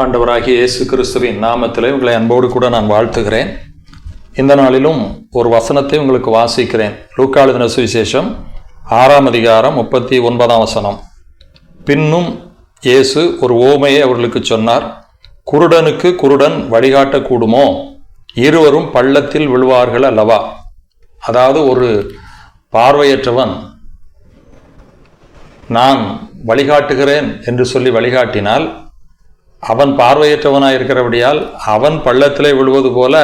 ஆண்டவராகிய இயேசு கிறிஸ்துவின் நாமத்தில் உங்களை அன்போடு கூட நான் வாழ்த்துகிறேன். இந்த நாளிலும் ஒரு வசனத்தை உங்களுக்கு வாசிக்கிறேன். லூக்காளுதின சுவிசேஷம் ஆறாம் அதிகாரம் முப்பத்தி ஒன்பதாம் வசனம். பின்னும் இயேசு ஒரு ஓமையை அவர்களுக்கு சொன்னார். குருடனுக்கு குருடன் வழிகாட்டக்கூடுமோ? இருவரும் பள்ளத்தில் விழுவார்கள் அல்லவா? அதாவது ஒரு பார்வையற்றவன் நான் வழிகாட்டுகிறேன் என்று சொல்லி வழிகாட்டினால் அவன் பார்வையற்றவனாக இருக்கிறபடியால் அவன் பள்ளத்திலே விழுவது போல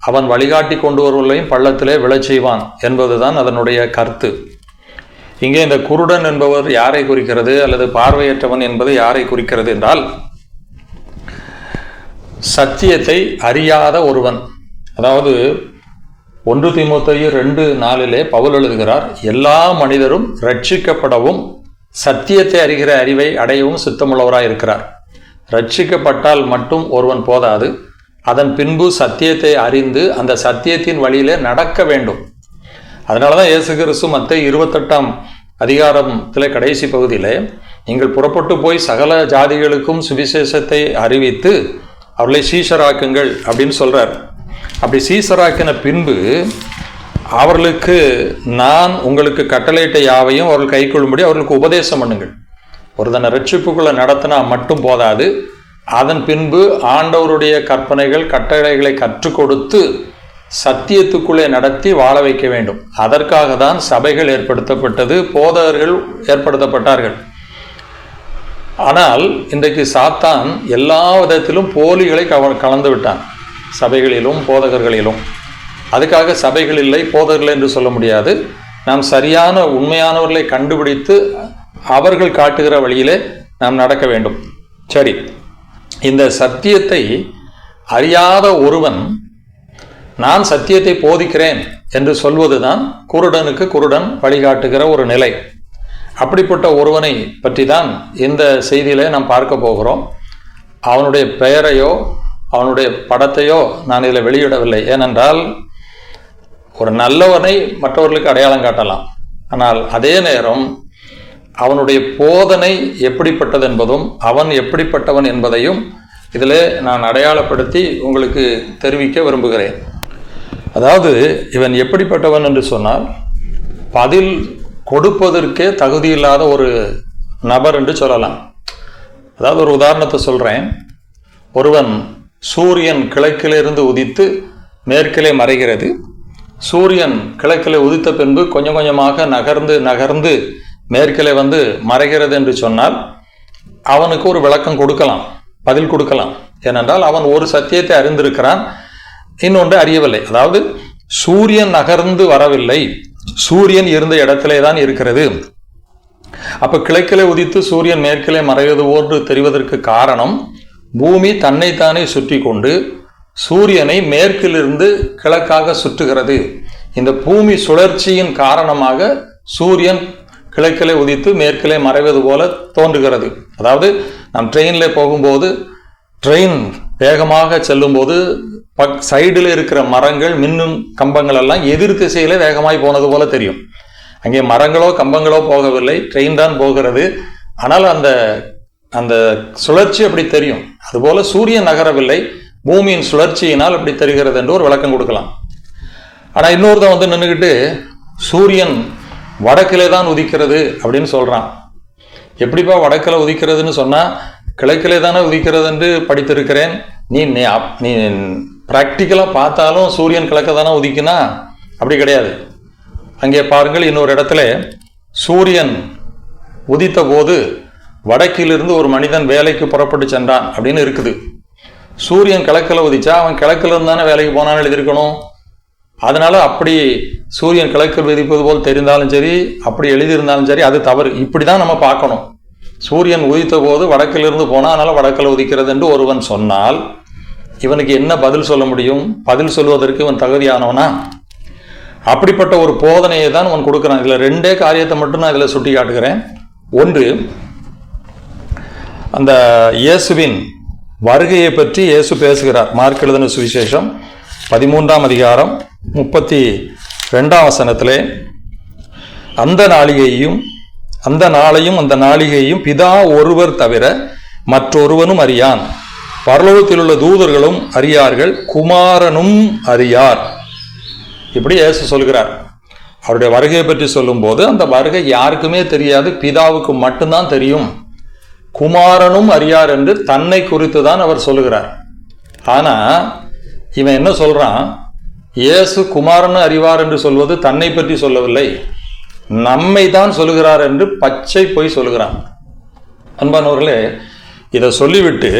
அவன் வழிகாட்டி கொண்டு வருவதையும் பள்ளத்திலே விழச் செய்வான் என்பதுதான் அதனுடைய கருத்து. இங்கே இந்த குருடன் என்பவர் யாரை குறிக்கிறது அல்லது பார்வையற்றவன் என்பது யாரை குறிக்கிறது என்றால் சத்தியத்தை அறியாத ஒருவன். அதாவது ஒன்று தீமுத்தையு ரெண்டு நாளிலே பவுல் எழுதுகிறார் எல்லா மனிதரும் ரட்சிக்கப்படவும் சத்தியத்தை அறிகிற அறிவை அடையவும் சித்தமுள்ளவராக இருக்கிறார் ரட்சிக்கப்பட்டால் மட்டும் ஒருவன் போதாது. அதன் பின்பு சத்தியத்தை அறிந்து அந்த சத்தியத்தின் வழியிலே நடக்க வேண்டும். அதனால தான் இயேசு கிறிஸ்து மற்ற இருபத்தெட்டாம் அதிகாரத்தில் கடைசி பகுதியில் நீங்கள் புறப்பட்டு போய் சகல ஜாதிகளுக்கும் சுவிசேஷத்தை அறிவித்து அவர்களை சீசராக்குங்கள் அப்படின்னு சொல்கிறார் அப்படி சீசராக்கின பின்பு அவர்களுக்கு நான் உங்களுக்கு கட்டளையிட்ட யாவையும் அவர்கள் கைக்கொள்ளும்படி அவர்களுக்கு உபதேசம் பண்ணுங்கள். ஒருதனை ரட்சிப்புக்குள்ளே நடத்தினா மட்டும் போதாது. அதன் பின்பு ஆண்டவருடைய கற்பனைகள் கட்டளைகளை கற்றுக் கொடுத்து சத்தியத்துக்குள்ளே நடத்தி வாழ வைக்க வேண்டும். அதற்காக தான் சபைகள் ஏற்படுத்தப்பட்டது போதகர்கள் ஏற்படுத்தப்பட்டார்கள். ஆனால் இன்றைக்கு சாத்தான் எல்லா விதத்திலும் போலிகளை கவ கலந்து விட்டான். சபைகளிலும் போதகர்களிலும். அதுக்காக சபைகள் இல்லை போதகர்கள் என்று சொல்ல முடியாது. நாம் சரியான உண்மையானவர்களை கண்டுபிடித்து அவர்கள் காட்டுகிற வழியிலே நாம் நடக்க வேண்டும். சரி இந்த சத்தியத்தை அறியாத ஒருவன் நான் சத்தியத்தை போதிக்கிறேன் என்று சொல்வதுதான் குருடனுக்கு குருடன் வழிகாட்டுகிற ஒரு நிலை. அப்படிப்பட்ட ஒருவனை பற்றி தான் இந்த செய்தியிலே நாம் பார்க்க போகிறோம். அவனுடைய பெயரையோ அவனுடைய படத்தையோ நான் இதில் வெளியிடவில்லை. ஏனென்றால் ஒரு நல்லவனை மற்றவர்களுக்கு அடையாளம் காட்டலாம். ஆனால் அதே நேரம் அவனுடைய போதனை எப்படிப்பட்டது என்பதும் அவன் எப்படிப்பட்டவன் என்பதையும் இதில் நான் அடையாளப்படுத்தி உங்களுக்கு தெரிவிக்க விரும்புகிறேன். அதாவது இவன் எப்படிப்பட்டவன் என்று சொன்னால் பதில் கொடுப்பதற்கே தகுதியில்லாத ஒரு நபர் என்று சொல்லலாம். அதாவது ஒரு உதாரணத்தை சொல்கிறேன் ஒருவன் சூரியன் கிழக்கிலிருந்து உதித்து மேற்கிலே மறைகிறது. சூரியன் கிழக்கிலே உதித்த பின்பு கொஞ்சம் கொஞ்சமாக நகர்ந்து நகர்ந்து மேற்கிலே வந்து மறைகிறது என்று சொன்னால் அவனுக்கு ஒரு விளக்கம் கொடுக்கலாம் பதில் கொடுக்கலாம். ஏனென்றால் அவன் ஒரு சத்தியத்தை அறிந்திருக்கிறான் இன்னொன்று அறியவில்லை. அதாவது சூரியன் நகர்ந்து வரவில்லை. சூரியன் இருந்த இடத்திலே தான் இருக்கிறது. அப்ப கிழக்கிலே உதித்து சூரியன் மேற்கிலே மறைவது போன்று தெரிவதற்கு காரணம் பூமி தன்னைத்தானே சுற்றி கொண்டு சூரியனை மேற்கிலிருந்து கிழக்காக சுற்றுகிறது. இந்த பூமி சுழற்சியின் காரணமாக சூரியன் கிழக்கிலே உதித்து மேற்கிலே மறைவது போல தோன்றுகிறது. அதாவது நாம் ட்ரெயினில் போகும்போது ட்ரெயின் வேகமாக செல்லும்போது பக் சைடில் இருக்கிற மரங்கள் மின்னும் கம்பங்கள் எல்லாம் எதிர் திசையிலே வேகமாய் போனது போல தெரியும். அங்கே மரங்களோ கம்பங்களோ போகவில்லை. ட்ரெயின் தான் போகிறது. ஆனால் அந்த அந்த சுழற்சி அப்படி தெரியும். அதுபோல சூரியன் நகரவில்லை. பூமியின் சுழற்சியினால் அப்படி தெரிகிறது என்று ஒரு விளக்கம் கொடுக்கலாம். ஆனால் இன்னொருத்தன் வந்து நின்றுக்கிட்டு சூரியன் வடக்கிலே தான் உதிக்கிறது அப்படின்னு சொல்கிறான் எப்படிப்பா வடக்கில் உதிக்கிறதுன்னு சொன்னால் கிழக்கிலே தானே உதிக்கிறது என்று படித்திருக்கிறேன். நீ நீ நீ ப்ராக்டிக்கலாக பார்த்தாலும் சூரியன் கிழக்க தானே உதிக்குனா? அப்படி கிடையாது. அங்கே பாருங்கள் இன்னொரு இடத்துல சூரியன் உதித்த போது வடக்கிலிருந்து ஒரு மனிதன் வேலைக்கு புறப்பட்டு சென்றான் அப்படின்னு இருக்குது. சூரியன் கிழக்கில் உதிச்சா அவன் கிழக்கிலருந்து தானே வேலைக்கு போனான்னு எழுதியிருக்கணும். அதனால் அப்படி சூரியன் கிழக்கு விதிப்பது போல் தெரிந்தாலும் சரி அப்படி எழுதியிருந்தாலும் சரி அது தவறு. இப்படி தான் நம்ம பார்க்கணும். சூரியன் உதித்த போது வடக்கிலிருந்து போனால் அதனால் வடக்கில் உதிக்கிறது என்று ஒருவன் சொன்னால் இவனுக்கு என்ன பதில் சொல்ல முடியும்? பதில் சொல்வதற்கு இவன் தகுதியானவனா? அப்படிப்பட்ட ஒரு போதனையை தான் அவன் கொடுக்குறான். இதில் ரெண்டே காரியத்தை மட்டும் நான் இதில் சுட்டி காட்டுகிறேன் ஒன்று அந்த இயேசுவின் வருகையை பற்றி இயேசு பேசுகிறார். மார்க் எழுதின சுவிசேஷம் பதிமூன்றாம் அதிகாரம் முப்பத்தி ரெண்டாம் வசனத்திலே அந்த நாளிகையும் அந்த நாளையும் அந்த நாளிகையும் பிதா ஒருவர் தவிர மற்றொருவனும் அறியான். பரலோகத்தில் உள்ள தூதர்களும் அறியார்கள் குமாரனும் அறியார். இப்படி இயேசு சொல்கிறார். அவருடைய வருகையை பற்றி சொல்லும்போது அந்த வருகை யாருக்குமே தெரியாது பிதாவுக்கு மட்டும்தான் தெரியும். குமாரனும் அறியார் என்று தன்னை குறித்து தான் அவர் சொல்லுகிறார் ஆனால் இவன் என்ன சொல்கிறான் இயேசு குமாரன் அறிவார் என்று சொல்வது தன்னை பற்றி சொல்லவில்லை. நம்மை தான் சொல்லுகிறார் என்று பச்சை பொய் சொல்லுகிறான் அன்பானவர்களே இதை சொல்லிவிட்டு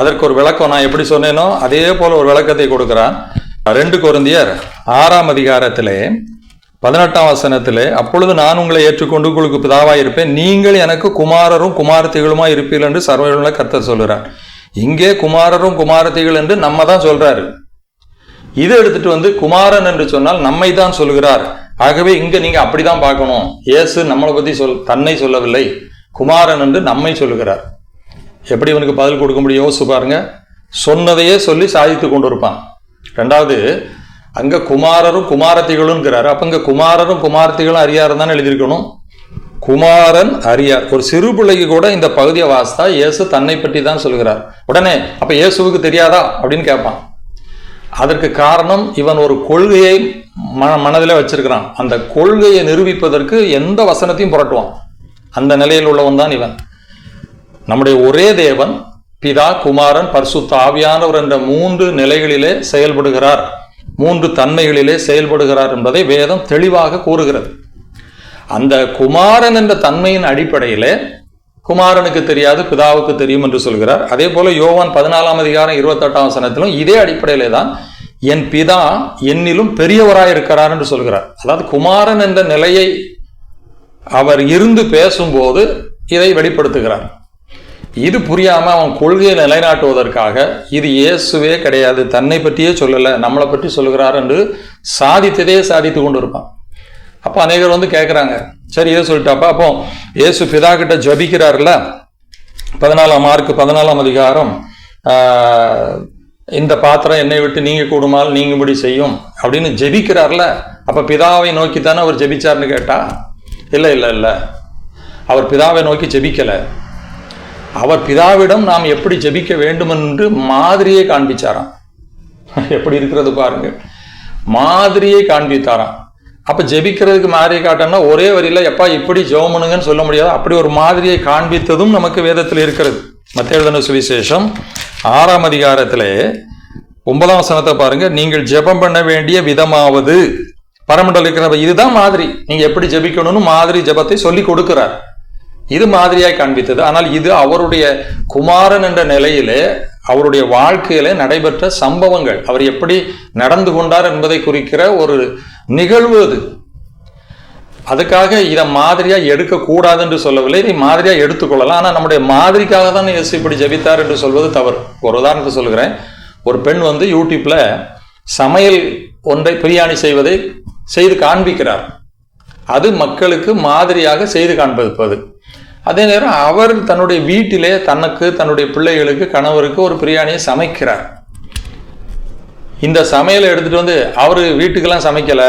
அதற்கு ஒரு விளக்கம் நான் எப்படி சொன்னேனோ அதே போல ஒரு விளக்கத்தை கொடுக்கிறான். ரெண்டு குருந்தியர் ஆறாம் அதிகாரத்திலே பதினெட்டாம் வசனத்திலே அப்பொழுது நான் உங்களை ஏற்றுக்கொண்டு உங்களுக்கு பிதாவாக இருப்பேன். நீங்கள் எனக்கு குமாரரும் குமாரத்திகளுமா இருப்பீர்கள் என்று சர்வ கர்த்தர் சொல்கிறார் இங்கே குமாரரும் குமாரத்திகள் என்று நம்ம தான் சொல்றாரு. இதை எடுத்துட்டு வந்து குமாரன் என்று சொன்னால் நம்மை தான் சொல்கிறார். ஆகவே இங்க நீங்க அப்படிதான் பார்க்கணும். இயேசு நம்மளை பத்தி சொல் தன்னை சொல்லவில்லை. குமாரன் என்று நம்மை சொல்லுகிறார் எப்படி இவனுக்கு பதில் கொடுக்க முடியும்? யோசிச்சு பாருங்க. சொன்னதையே சொல்லி சாதித்து கொண்டு இருப்பான் ரெண்டாவது அங்க குமாரரும் குமாரத்திகளும்ங்கிறாரு. அப்ப இங்க குமாரரும் குமாரத்திகளும் அறியாரு தானே எழுதியிருக்கணும்? குமாரன் அறியார். ஒரு சிறு பிள்ளைக்கு கூட இந்த பகுதியை வாசித்தா இயேசு தன்னை பற்றி தான் சொல்கிறார். உடனே அப்ப இயேசுவுக்கு தெரியாதா? அப்படின்னு கேட்பான். அதற்கு காரணம் இவன் ஒரு கொள்கையை மன மனதில் வச்சிருக்கிறான். அந்த கொள்கையை நிரூபிப்பதற்கு எந்த வசனத்தையும் புரட்டுவான். அந்த நிலையில் உள்ளவன் தான் இவன். நம்முடைய ஒரே தேவன் பிதா குமாரன் பர்சுத்த ஆவியானவர் என்ற மூன்று நிலைகளிலே செயல்படுகிறார். மூன்று தன்மைகளிலே செயல்படுகிறார் என்பதை வேதம் தெளிவாக கூறுகிறது. அந்த குமாரன் என்ற தன்மையின் அடிப்படையிலே குமாரனுக்கு தெரியாது பிதாவுக்கு தெரியும் என்று சொல்கிறார். அதே போல யோவான் பதினாலாம் அதிகாரம் இருபத்தெட்டாம் வசனத்திலும் இதே அடிப்படையிலே தான் என் பிதா என்னிலும் பெரியவராக இருக்கிறார் என்று சொல்கிறார். அதாவது குமாரன் என்ற நிலையை அவர் இருந்து பேசும்போது இதை வெளிப்படுத்துகிறார். இது புரியாம அவன் கொள்கையை நிலைநாட்டுவதற்காக இது இயேசுவே கிடையாது தன்னை பற்றியே சொல்லலை நம்மளை பற்றி சொல்கிறார் என்று சாதித்ததே சாதித்து கொண்டு இருப்பான் அப்போ அநேகர் வந்து கேட்குறாங்க சரி இதை சொல்லிட்டாப்பா. அப்போ இயேசு பிதா கிட்ட ஜபிக்கிறார்ல. பதினாலாம் மார்க் பதினாலாம் அதிகாரம் இந்த பாத்திரம் என்னை விட்டு நீங்க கூடுமால் நீங்கும்படி செய்யும் அப்படின்னு ஜெபிக்கிறார்ல. அப்ப பிதாவை நோக்கி தானே அவர் ஜெபிச்சார்னு கேட்டா? இல்லை இல்லை இல்லை. அவர் பிதாவை நோக்கி ஜெபிக்கலை. அவர் பிதாவிடம் நாம் எப்படி ஜெபிக்க வேண்டும் என்று மாதிரியை காண்பிச்சாராம். எப்படி இருக்கிறது பாருங்க. மாதிரியை காண்பித்தாராம். அப்போ ஜெபிக்கிறதுக்கு மாதிரியை காட்டணும்னா ஒரே வரியில எப்பா இப்படி ஜெபம் சொல்ல முடியாது. அப்படி ஒரு மாதிரியை காண்பித்ததும் நமக்கு வேதத்தில் இருக்கிறது. மத்தியழுதன சுவிசேஷம் ஆறாம் அதிகாரத்திலே ஒன்பதாம் வசனத்தை பாருங்க. நீங்கள் ஜெபம் பண்ண வேண்டிய விதமாவது. பரமண்டல் இருக்கிற இதுதான் மாதிரி. நீங்க எப்படி ஜெபிக்கணும்னு மாதிரி ஜெபத்தை சொல்லி கொடுக்கிறார். இது மாதிரியாய் காண்பித்தது. ஆனால் இது அவருடைய குமாரன் என்ற நிலையிலே அவருடைய வாழ்க்கையிலே நடைபெற்ற சம்பவங்கள். அவர் எப்படி நடந்து கொண்டார் என்பதை குறிக்கிற ஒரு நிகழ்வு அது அதுக்காக இதை மாதிரியா எடுக்கக்கூடாது என்று சொல்லவில்லை. இதை மாதிரியா எடுத்துக்கொள்ளலாம். ஆனால் நம்முடைய மாதிரிக்காக தான் இயேசு இப்படி ஜெபித்தார் என்று சொல்வது தவறு. ஒரு உதாரணத்தை சொல்கிறேன் ஒரு பெண் வந்து யூடியூப்ல சமையல் ஒன்றை பிரியாணி செய்வதை செய்து காண்பிக்கிறார். அது மக்களுக்கு மாதிரியாக செய்து காண்பிப்பது. அதே நேரம் அவர் தன்னுடைய வீட்டிலே தனக்கு தன்னுடைய பிள்ளைகளுக்கு கணவருக்கு ஒரு பிரியாணியை சமைக்கிறார். இந்த சமையலை எடுத்துட்டு வந்து அவர் வீட்டுக்கெல்லாம் சமைக்கல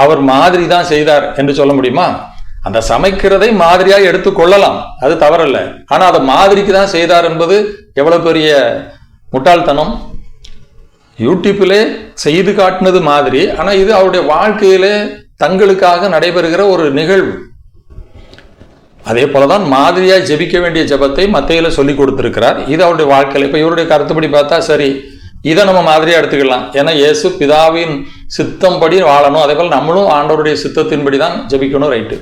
அவர் மாதிரி தான் செய்தார் என்று சொல்ல முடியுமா? அந்த சமைக்கிறதை மாதிரியாக எடுத்துக்கொள்ளலாம் அது தவறல்ல. ஆனால் அதை மாதிரிக்கு தான் செய்தார் என்பது எவ்வளோ பெரிய முட்டாள்தனம்? யூடியூப்பிலே செய்து காட்டினது மாதிரி ஆனால் இது அவருடைய வாழ்க்கையிலே தங்களுக்காக நடைபெறுகிற ஒரு நிகழ்வு. அதே போலதான் மாதிரியாக ஜெபிக்க வேண்டிய ஜெபத்தை மத்தையில் சொல்லி கொடுத்துருக்கிறார். இது அவருடைய வாழ்க்கையில். இப்போ இவருடைய கருத்துப்படி பார்த்தா சரி இதை நம்ம மாதிரியாக எடுத்துக்கலாம். ஏன்னா இயேசு பிதாவின் சித்தம்படி வாழணும். அதே போல் நம்மளும் ஆண்டவருடைய சித்தத்தின்படி தான் ஜெபிக்கணும் ரைட்டு.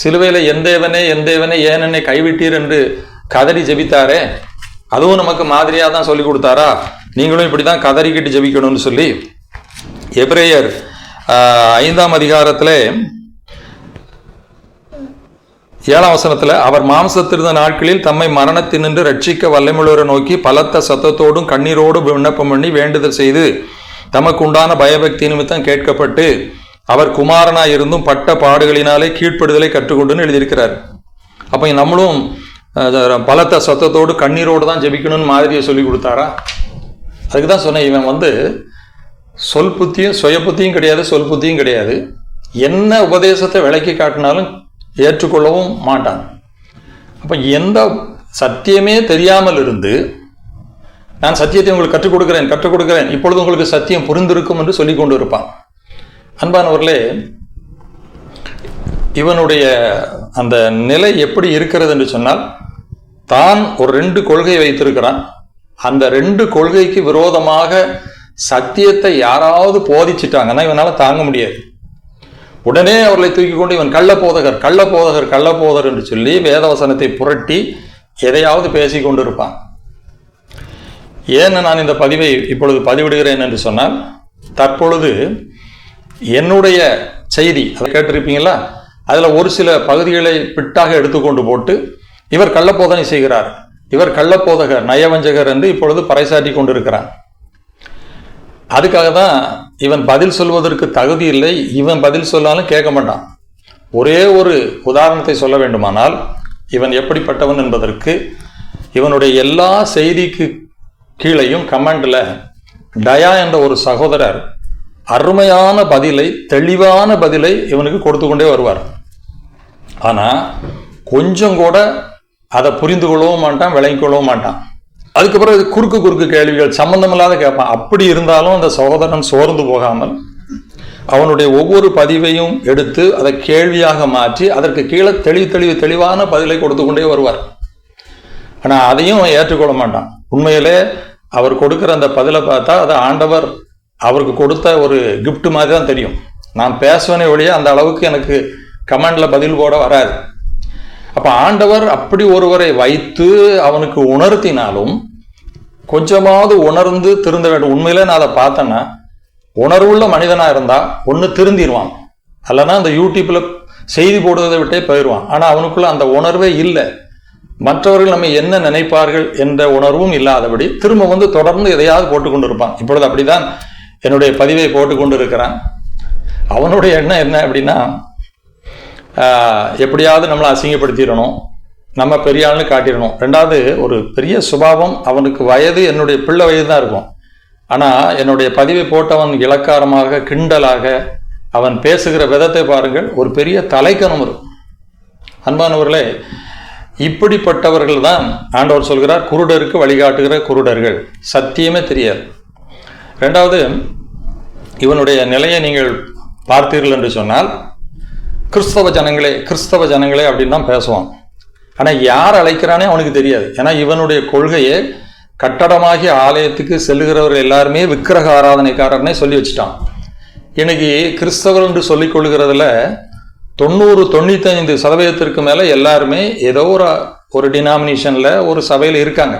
சிலுவையில் எந்தேவனே எந்தேவனே ஏன் என்னை கைவிட்டீர்? என்று கதறி ஜெபித்தாரே அதுவும் நமக்கு மாதிரியாக தான் சொல்லி கொடுத்தாரா? நீங்களும் இப்படி தான் கதறிக்கிட்டு ஜெபிக்கணும்னு சொல்லி எப்ரேயர் ஐந்தாம் அதிகாரத்தில் ஏழாம் வசனத்துல அவர் மாம்சத்திருந்த நாட்களில் தம்மை மரணத்தினின்று ரட்சிக்க வல்லமுள்ளவரை நோக்கி பலத்த சத்தத்தோடும் கண்ணீரோடும் விண்ணப்பம் பண்ணி வேண்டுதல் செய்து தமக்கு உண்டான பயபக்தி நிமித்தம் கேட்கப்பட்டு அவர் குமாரனாக இருந்தும் பட்ட பாடுகளினாலே கீழ்ப்படுதலை கற்றுக்கொண்டுன்னு எழுதியிருக்கிறார். அப்போ நம்மளும் பலத்த சத்தத்தோடு கண்ணீரோடு தான் ஜெபிக்கணும்னு மாதிரியை சொல்லி கொடுத்தாரா? அதுக்கு தான் சொன்னேன் இவன் வந்து சொல் புத்தியும் சுய புத்தியும் கிடையாது சொல் புத்தியும் கிடையாது. என்ன உபதேசத்தை விளக்கி காட்டினாலும் ஏற்றுக்கொள்ளவும் மாட்டான். அப்போ எந்த சத்தியமே தெரியாமல் இருந்து நான் சத்தியத்தை உங்களுக்கு கற்றுக் கொடுக்கிறேன் கற்றுக் கொடுக்கிறேன். இப்பொழுது உங்களுக்கு சத்தியம் புரிந்திருக்கும் என்று சொல்லிக் கொண்டு இருப்பான். அன்பானவர்களே இவனுடைய அந்த நிலை எப்படி இருக்கிறது என்று சொன்னால் தான் ஒரு ரெண்டு கொள்கை வைத்திருக்கிறான். அந்த ரெண்டு கொள்கைக்கு விரோதமாக சத்தியத்தை யாராவது போதிச்சிட்டாங்கன்னா இவனால் தாங்க முடியாது. உடனே அவர்களை தூக்கி கொண்டு இவன் கள்ளப்போதகர் கள்ளபோதகர் கள்ளபோதகர் என்று சொல்லி வேதவசனத்தை புரட்டி எதையாவது பேசிக் கொண்டிருப்பான். ஏன் நான் இந்த பதிவை இப்பொழுது பதிவிடுகிறேன் என்று சொன்னால் தற்பொழுது என்னுடைய செய்தி அதை கேட்டிருப்பீங்களா? அதில் ஒரு சில பகுதிகளை பிட்டாக எடுத்துக்கொண்டு போட்டு இவர் கள்ளப்போதனை செய்கிறார். இவர் கள்ளப்போதகர் நயவஞ்சகர் என்று இப்பொழுது பறைசாட்டி கொண்டிருக்கிறான். அதுக்காக தான் இவன் பதில் சொல்வதற்கு தகுதி இல்லை. இவன் பதில் சொல்லாலும் கேட்க மாட்டான். ஒரே ஒரு உதாரணத்தை சொல்ல வேண்டுமானால் இவன் எப்படிப்பட்டவன் என்பதற்கு இவனுடைய எல்லா செய்திக்கு கீழையும் கமெண்டில் டயா என்ற ஒரு சகோதரர் அருமையான பதிலை தெளிவான பதிலை இவனுக்கு கொடுத்து கொண்டே வருவார். ஆனால் கொஞ்சம் கூட அதை புரிந்து கொள்ளவும் மாட்டான் விளங்கிக் கொள்ளவும் மாட்டான். அதுக்கப்புறம் இது குறுக்கு குறுக்கு கேள்விகள் சம்பந்தமில்லாத கேட்பான் அப்படி இருந்தாலும் அந்த சகோதரன் சோர்ந்து போகாமல் அவனுடைய ஒவ்வொரு பதிவையும் எடுத்து அதை கேள்வியாக மாற்றி அதற்கு கீழே தெளிவு தெளிவு தெளிவான பதிலை கொடுத்து கொண்டே வருவார். ஆனால் அதையும் அவன் ஏற்றுக்கொள்ள மாட்டான். உண்மையிலே அவர் கொடுக்குற அந்த பதிலை பார்த்தா அது ஆண்டவர் அவருக்கு கொடுத்த ஒரு கிஃப்ட் மாதிரி தான் தெரியும். நான் பேசுவனே ஒழிய அந்த அளவுக்கு எனக்கு கமெண்டில் பதில் போட வராது. அப்ப ஆண்டவர் அப்படி ஒருவரை வைத்து அவனுக்கு உணர்த்தினாலும் கொஞ்சமாவது உணர்ந்து திருந்த வேண்டும். உண்மையில நான் அதை பார்த்தேன்னா உணர்வுள்ள மனிதனா இருந்தா ஒன்று திருந்திடுவான் அல்லனா அந்த யூடியூப்ல செய்தி போடுவதை விட்டே போயிடுவான் ஆனா அவனுக்குள்ள அந்த உணர்வே இல்லை. மற்றவர்கள் நம்ம என்ன நினைப்பார்கள் என்ற உணர்வும் இல்லாதபடி திரும்ப வந்து தொடர்ந்து எதையாவது போட்டுக்கொண்டு இருப்பான் இப்பொழுது அப்படிதான் என்னுடைய பதிவை போட்டுக்கொண்டு இருக்கிறான் அவனுடைய எண்ணம் என்ன அப்படின்னா எப்படியாவது நம்மளை அசிங்கப்படுத்திடணும். நம்ம பெரிய ஆள்னு காட்டிடணும். ரெண்டாவது ஒரு பெரிய சுபாவம் அவனுக்கு வயது என்னுடைய பிள்ளை வயது தான் இருக்கும். ஆனால் என்னுடைய பதிவை போட்டவன் இலக்காரமாக கிண்டலாக அவன் பேசுகிற விதத்தை பாருங்கள் ஒரு பெரிய தலைக்கணம் இருக்கும் அன்பானவர்களே இப்படிப்பட்டவர்கள் தான் ஆண்டவர் சொல்கிறார் குருடருக்கு வழிகாட்டுகிற குருடர்கள். சத்தியமே தெரியாது. ரெண்டாவது இவனுடைய நிலையை நீங்கள் பார்த்தீர்கள் என்று சொன்னால் கிறிஸ்தவ ஜனங்களே கிறிஸ்தவ ஜனங்களே அப்படின்னு தான் பேசுவான். ஆனால் யார் அழைக்கிறானே அவனுக்கு தெரியாது. ஏன்னா இவனுடைய கொள்கையே கட்டடமாகி ஆலயத்துக்கு செல்லுகிறவர்கள் எல்லாருமே விக்கிரக ஆராதனைக்காரர்னே சொல்லி வச்சுட்டான். இன்னைக்கு கிறிஸ்தவர் என்று சொல்லிக் கொள்கிறதுல தொண்ணூறு தொண்ணூத்தைந்து சதவீதத்திற்கு மேலே எல்லாருமே ஏதோ ஒரு ஒரு டினாமினேஷனில் ஒரு சபையில் இருக்காங்க.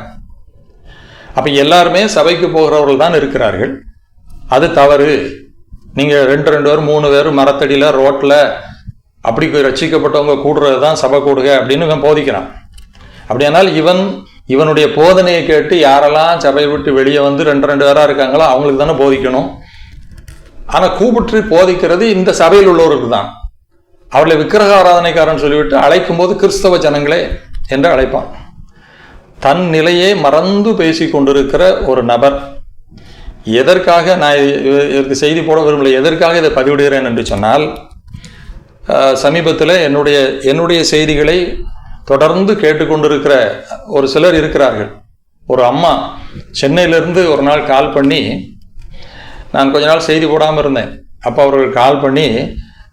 அப்போ எல்லாருமே சபைக்கு போகிறவர்கள் தான் இருக்கிறார்கள். அது தவறு. நீங்கள் ரெண்டு ரெண்டு பேர் மூணு பேர் மரத்தடியில் ரோட்டில் அப்படி ரட்சிக்கப்பட்டவங்க கூடுறது தான் சபை கூடுக அப்படின்னு இவன் போதிக்கிறான். அப்படியானால் இவன் இவனுடைய போதனையை கேட்டு யாரெல்லாம் சபையை விட்டு வெளியே வந்து ரெண்டு ரெண்டு பேராக இருக்காங்களோ அவங்களுக்கு தானே போதிக்கணும். ஆனால் கூப்பிட்டு போதிக்கிறது இந்த சபையில் உள்ளவருக்கு தான். அவர்களை விக்கிரக ஆராதனைக்காரன் சொல்லிவிட்டு அழைக்கும் போது கிறிஸ்தவ ஜனங்களே என்று அழைப்பான். தன் நிலையே மறந்து பேசி கொண்டிருக்கிற ஒரு நபர். எதற்காக நான் இதற்கு செய்தி போட விரும்பல எதற்காக இதை பதிவிடுகிறேன் என்று சொன்னால் சமீபத்தில் என்னுடைய என்னுடைய செய்திகளை தொடர்ந்து கேட்டுக்கொண்டிருக்கிற ஒரு சிலர் இருக்கிறார்கள். ஒரு அம்மா சென்னையிலேருந்து ஒரு நாள் கால் பண்ணி நான் கொஞ்ச நாள் செய்தி போடாமல் இருந்தேன். அப்போ அவர்கள் கால் பண்ணி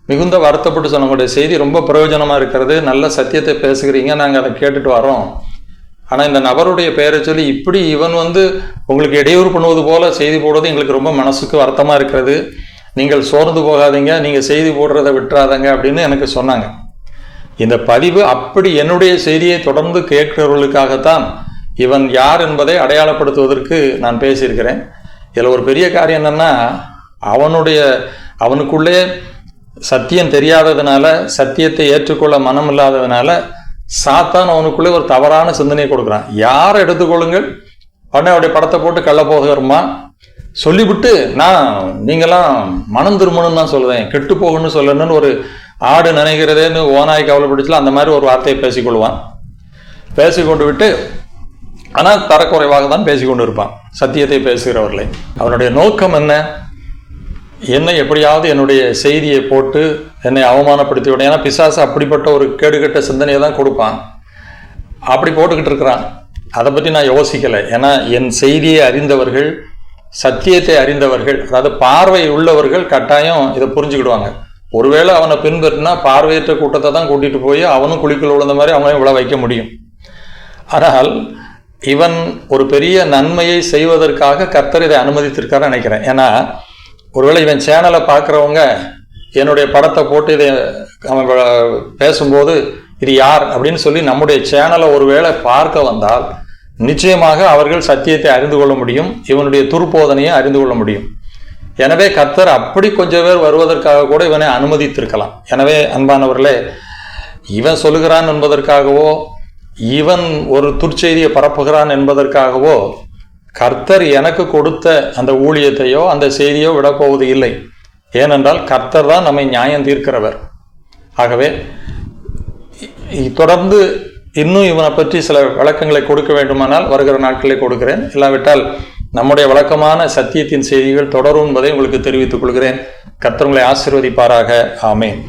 மிகுந்த வருத்தப்பட்டு சொன்ன உங்களுடைய செய்தி ரொம்ப பிரயோஜனமாக இருக்கிறது நல்ல சத்தியத்தை பேசுகிறீங்க நாங்கள் அதை கேட்டுட்டு வரோம் ஆனால் இந்த நபருடைய பெயரை சொல்லி இப்படி இவன் வந்து உங்களுக்கு இடையூறு பண்ணுவது போல செய்தி போடுவது எங்களுக்கு ரொம்ப மனசுக்கு வருத்தமாக இருக்கிறது. நீங்கள் சோர்ந்து போகாதீங்க நீங்கள் செய்தி போடுறதை விட்டுறாதங்க அப்படின்னு எனக்கு சொன்னாங்க. இந்த பதிவு அப்படி என்னுடைய செய்தியை தொடர்ந்து கேட்கிறவர்களுக்காகத்தான் இவன் யார் என்பதை அடையாளப்படுத்துவதற்கு நான் பேசியிருக்கிறேன். இதில் ஒரு பெரிய காரியம் என்னென்னா அவனுடைய அவனுக்குள்ளே சத்தியம் தெரியாததுனால சத்தியத்தை ஏற்றுக்கொள்ள மனம் இல்லாததுனால சாத்தான் அவனுக்குள்ளே ஒரு தவறான சிந்தனையை கொடுக்குறான். யாரை எடுத்துக்கொள்ளுங்கள்? உடனே அவருடைய படத்தை போட்டு கள்ள போகிறமா? சொல்லிவிட்டு நான் நீங்களாம் மனம் திரும்பணும்னு தான் சொல்லுவேன். கெட்டு போகணும்னு சொல்லணும்னு ஒரு ஆடு நினைக்கிறதேன்னு ஓனாய் கவலைப்படுச்சுல அந்த மாதிரி ஒரு வார்த்தையை பேசிக்கொள்வான். பேசிக்கொண்டு விட்டு ஆனால் தரக்குறைவாக தான் பேசிக்கொண்டு இருப்பான் சத்தியத்தை பேசுகிறவர்களை. அவனுடைய நோக்கம் என்ன? என்னை எப்படியாவது என்னுடைய செய்தியை போட்டு என்னை அவமானப்படுத்தி விட ஏன்னா பிசாசு அப்படிப்பட்ட ஒரு கேடுகட்ட சிந்தனையை தான் கொடுப்பான். அப்படி போட்டுக்கிட்டு இருக்கிறான். அதை பற்றி நான் யோசிக்கலை. ஏன்னா என் செய்தியை அறிந்தவர்கள் சத்தியத்தை அறிந்தவர்கள் அதாவது பார்வை உள்ளவர்கள் கட்டாயம் இதை புரிஞ்சுக்கிடுவாங்க. ஒருவேளை அவனை பின்பற்றினா பார்வையற்ற கூட்டத்தை தான் கூட்டிட்டு போய் அவனும் குழிக்குள் விழுந்த மாதிரி அவனையும் விழ வைக்க முடியும். ஆனால் இவன் ஒரு பெரிய நன்மையை செய்வதற்காக கர்த்தர் இதை அனுமதித்திருக்காருன்னு நினைக்கிறேன். ஏன்னா ஒருவேளை இவன் சேனலை பார்க்குறவங்க என்னுடைய படத்தை போட்டு இதை அவன் பேசும்போது இது யார் அப்படின்னு சொல்லி நம்முடைய சேனலை ஒருவேளை பார்க்க வந்தால் நிச்சயமாக அவர்கள் சத்தியத்தை அறிந்து கொள்ள முடியும் இவனுடைய துருப்போதனையை அறிந்து கொள்ள முடியும். எனவே கர்த்தர் அப்படி கொஞ்சம் பேர் வருவதற்காக கூட இவனை அனுமதித்திருக்கலாம். எனவே அன்பானவர்களே இவன் சொல்லுகிறான் என்பதற்காகவோ இவன் ஒரு துர்ச்செய்தியை பரப்புகிறான் என்பதற்காகவோ கர்த்தர் எனக்கு கொடுத்த அந்த ஊழியத்தையோ அந்த செய்தியோ விடப்போவது இல்லை. ஏனென்றால் கர்த்தர் தான் நம்மை நியாயம் தீர்க்கிறவர். ஆகவே தொடர்ந்து இன்னும் இவனை பற்றி சில விளக்கங்களை கொடுக்க வேண்டுமானால் வருகிற நாட்களில் கொடுக்கிறேன். இல்லாவிட்டால் நம்முடைய வழக்கமான சத்தியத்தின் செய்திகள் தொடரும் என்பதை உங்களுக்கு தெரிவித்துக் கொள்கிறேன். கத்தவங்களை ஆசிர்வதிப்பாராக. ஆமேன்.